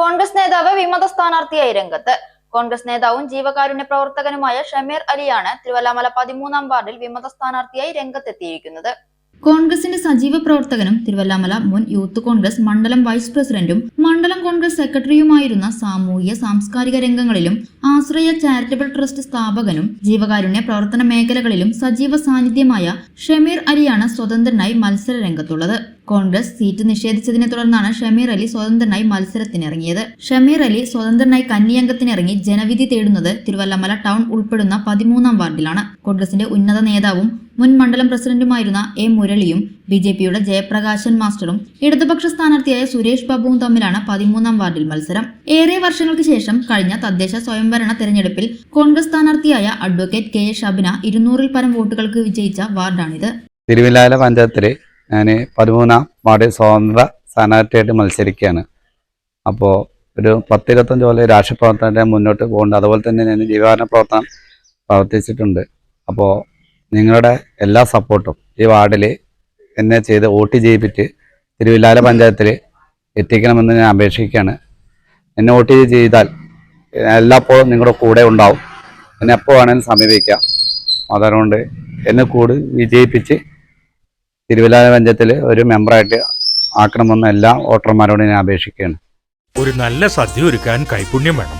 കോൺഗ്രസ് നേതാവ് വിമത സ്ഥാനാർത്ഥിയായി രംഗത്ത്. കോൺഗ്രസ് നേതാവും ജീവകാരുണ്യ പ്രവർത്തകനുമായ ഷമീർ അലിയാണ് തിരുവല്ലാമല പതിമൂന്നാം വാർഡിൽ വിമത സ്ഥാനാർത്ഥിയായി രംഗത്തെത്തിയിരിക്കുന്നത്. കോൺഗ്രസിന്റെ സജീവ പ്രവർത്തകനും തിരുവല്ലാമല മുൻ യൂത്ത് കോൺഗ്രസ് മണ്ഡലം വൈസ് പ്രസിഡന്റും മണ്ഡലം കോൺഗ്രസ് സെക്രട്ടറിയുമായിരുന്ന സാമൂഹ്യ സാംസ്കാരിക രംഗങ്ങളിലും ആശ്രയ ചാരിറ്റബിൾ ട്രസ്റ്റ് സ്ഥാപകനും ജീവകാരുണ്യ പ്രവർത്തന മേഖലകളിലും സജീവ സാന്നിധ്യമായ ഷമീർ അലിയാണ് സ്വതന്ത്രനായി മത്സര രംഗത്തുള്ളത്. കോൺഗ്രസ് സീറ്റ് നിഷേധിച്ചതിനെ തുടർന്നാണ് ഷമീർ അലി സ്വതന്ത്രനായി മത്സരത്തിനിറങ്ങിയത്. ഷമീർ അലി സ്വതന്ത്രനായി കന്നിയംഗത്തിനിറങ്ങി ജനവിധി തേടുന്നത് തിരുവല്ലമല ടൗൺ ഉൾപ്പെടുന്ന പതിമൂന്നാം വാർഡിലാണ്. കോൺഗ്രസിന്റെ ഉന്നത നേതാവും മുൻ മണ്ഡലം പ്രസിഡന്റുമായിരുന്ന എ മുരളിയും ബി ജെ പിയുടെ ജയപ്രകാശൻ മാസ്റ്ററും ഇടതുപക്ഷ സ്ഥാനാർത്ഥിയായ സുരേഷ് ബാബുവും തമ്മിലാണ് പതിമൂന്നാം വാർഡിൽ മത്സരം. ഏറെ വർഷങ്ങൾക്ക് ശേഷം കഴിഞ്ഞ തദ്ദേശ സ്വയംഭരണ തെരഞ്ഞെടുപ്പിൽ കോൺഗ്രസ് സ്ഥാനാർത്ഥിയായ അഡ്വക്കേറ്റ് കെ എ ഷബിന ഇരുന്നൂറിൽ പരം വോട്ടുകൾക്ക് വിജയിച്ച വാർഡാണിത്. തിരുവില്ലാല പഞ്ചായത്തിൽ ഞാൻ പതിമൂന്നാം വാർഡിൽ സ്വതന്ത്ര സ്ഥാനാർത്ഥിയായിട്ട് മത്സരിക്കുകയാണ്. അപ്പോൾ ഒരു പത്തിരുപത്തഞ്ച് പോലെ രാഷ്ട്രീയ പ്രവർത്തനത്തെ മുന്നോട്ട് പോകുന്നുണ്ട് അതുപോലെ തന്നെ ഞാൻ ജീവകാരുണ്യ പ്രവർത്തനം പ്രവർത്തിച്ചിട്ടുണ്ട്. അപ്പോൾ നിങ്ങളുടെ എല്ലാ സപ്പോർട്ടും ഈ വാർഡിൽ എന്നെ ചെയ്ത് വോട്ട് ചെയ്യിപ്പിച്ച് തിരുവില്ലാല പഞ്ചായത്തിൽ എത്തിക്കണമെന്ന് ഞാൻ അപേക്ഷിക്കുകയാണ്. എന്നെ വോട്ട് ചെയ്താൽ എല്ലാപ്പോഴും നിങ്ങളുടെ കൂടെ ഉണ്ടാവും. എന്നെ എപ്പോൾ വേണമെങ്കിലും സമീപിക്കാം. അതുകൊണ്ട് എന്നെ കൂടി വിജയിപ്പിച്ച് തിരുവില്ലാല പഞ്ചായത്തിൽ ഒരു മെമ്പറായിട്ട് ആക്കണമെന്ന് എല്ലാ വോട്ടർമാരോടും ഞാൻ അപേക്ഷിക്കുകയാണ്. ഒരു നല്ല സദ്യ ഒരുക്കാൻ കൈപുണ്യം വേണം.